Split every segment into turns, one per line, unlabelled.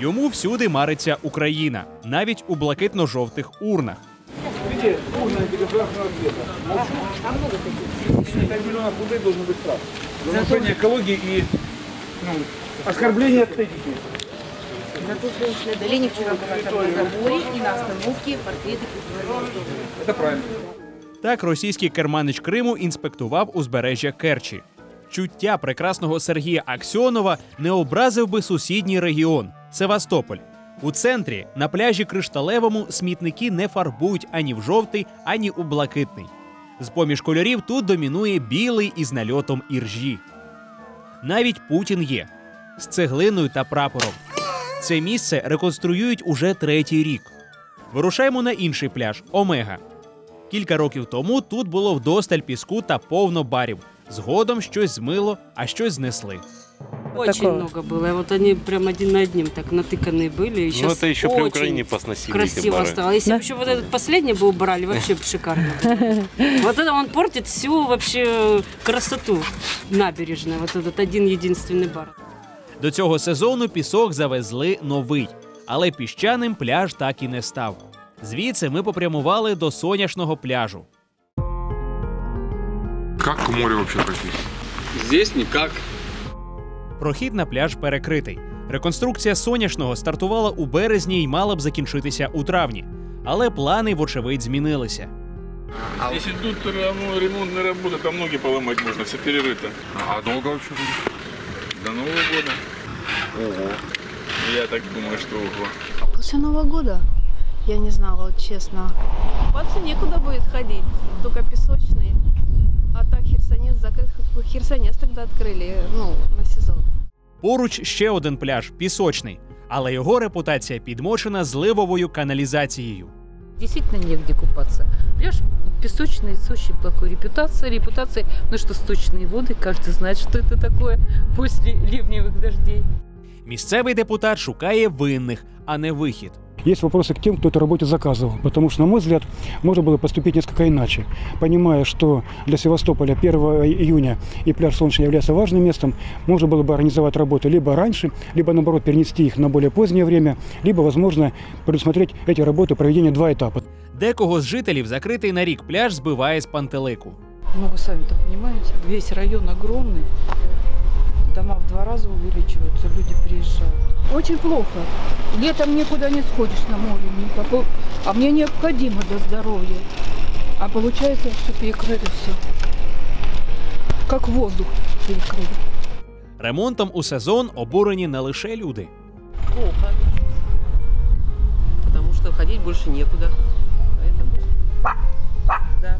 Йому всюди мариться Україна, навіть у блакитно-жовтих урнах.
Видите, урна государственного цвета. Молчу. 5 миллионов рублей должен быть штраф. За нарушение экологии и ну, оскорбление эстетики.
За то, что ушли до Лени вчера была там на заборе и на остановке портреты культурного
Это правильно.
Так російський керманич Криму інспектував узбережжя Керчі. Чуття прекрасного Сергія Аксьонова не образив би сусідній регіон Севастополь. У центрі на пляжі Кришталевому смітники не фарбують ані в жовтий, ані у блакитний. З поміж кольорів тут домінує білий із нальотом іржі. Навіть Путін є з цеглиною та прапором. Це місце реконструюють уже третій рік. Вирушаємо на інший пляж Омега. Кілька років тому тут було вдосталь піску та повно барів. Згодом щось змило, а щось знесли.
Очень
Такого.
много было. Вот они прям один на одним так натыканные были. И
Ну,
сейчас
это еще при
очень
Украине посносили эти
красиво
бары.
стало. Если
Да.
бы еще вот этот последний бы убрали, вообще бы шикарно. было. Вот это он портит всю вообще красоту набережной. Вот этот один единственный бар.
До цього сезону пісок завезли новий, але піщаним пляж так і не став. Звідси ми попрямували до соняшного пляжу.
Как к морю вообще пройти?
Здесь никак.
Прохід на пляж перекритий. Реконструкція соняшного стартувала у березні і мала б закінчитися у травні. Але плани, вочевидь, змінилися.
Если тут ну, ремонтные работы, там ноги поломать можно, все перерыто.
А долго вообще будет?
До Нового года.
Ого.
Я так думаю, что ого.
После Нового года я не знала, вот честно. Купаться некуда будет ходить, только песочные. А так Херсонес закрыт, хоть бы Херсонес тогда открыли, ну, на сезон.
Поруч ще один пляж пісочний, але його репутація підмочена зливовою каналізацією.
Действительно негде купаться. Пляж песочный, с очень плохой репутацией. Репутацией, ну что сточные воды, каждый знает, что это такое после ливневых дождей.
Місцевий депутат шукає винних, а не вихід.
Есть вопросы к тем, кто эту работу заказывал, потому что, на мой взгляд, можно было поступить несколько иначе. Понимая, что для Севастополя 1 июня и пляж Солнечный является важным местом, можно было бы организовать работы либо раньше, либо, наоборот, перенести их на более позднее время, либо, возможно, предусмотреть эти работы проведения два этапа.
Декого з жителів закритий на рік пляж збиває з пантелику.
Ну, вы сами-то понимаете, весь район огромный. Дома в два раза увеличиваются, люди приезжают.
Очень плохо. Летом никуда не сходишь на море, попо- а мне необходимо для здоровья. А получается, что перекрыли все. Как воздух перекрыли.
Ремонтом у сезон обурені не лише люди.
Плохо. Потому что ходить больше некуда. Поэтому, да,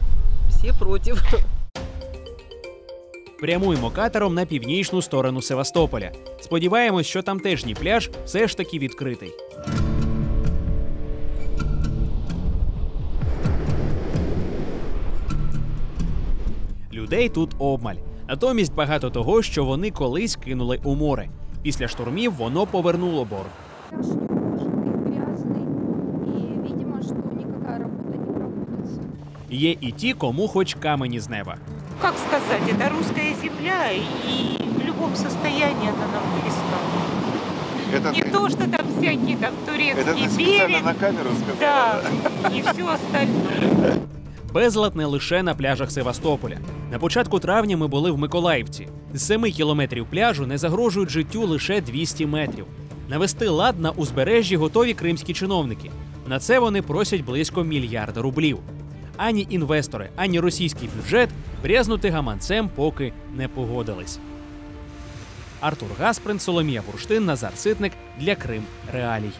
все против.
Прямуємо катером на північну сторону Севастополя. Сподіваємось, що тамтешній пляж все ж таки відкритий. Людей тут обмаль. Натомість багато того, що вони колись кинули у море. Після штурмів воно повернуло борг. Є і ті, кому хоч камені з неба
как сказать, это русская земля, и в любом состоянии она нам близка.
Это,
Не то, что там всякие там
это ты
турецкие
специально
берег,
на камеру сказала?
да, и все остальное.
Безлад не лише на пляжах Севастополя. На початку травня ми були в Миколаївці. З 7 кілометрів пляжу не загрожують життю лише 200 метрів. Навести лад на узбережжі готові кримські чиновники. На це вони просять близько мільярда рублів. Ані інвестори, ані російський бюджет брязнути гаманцем поки не погодились. Артур Гасприн, Соломія Бурштин, Назар Ситник для Крим Реалії.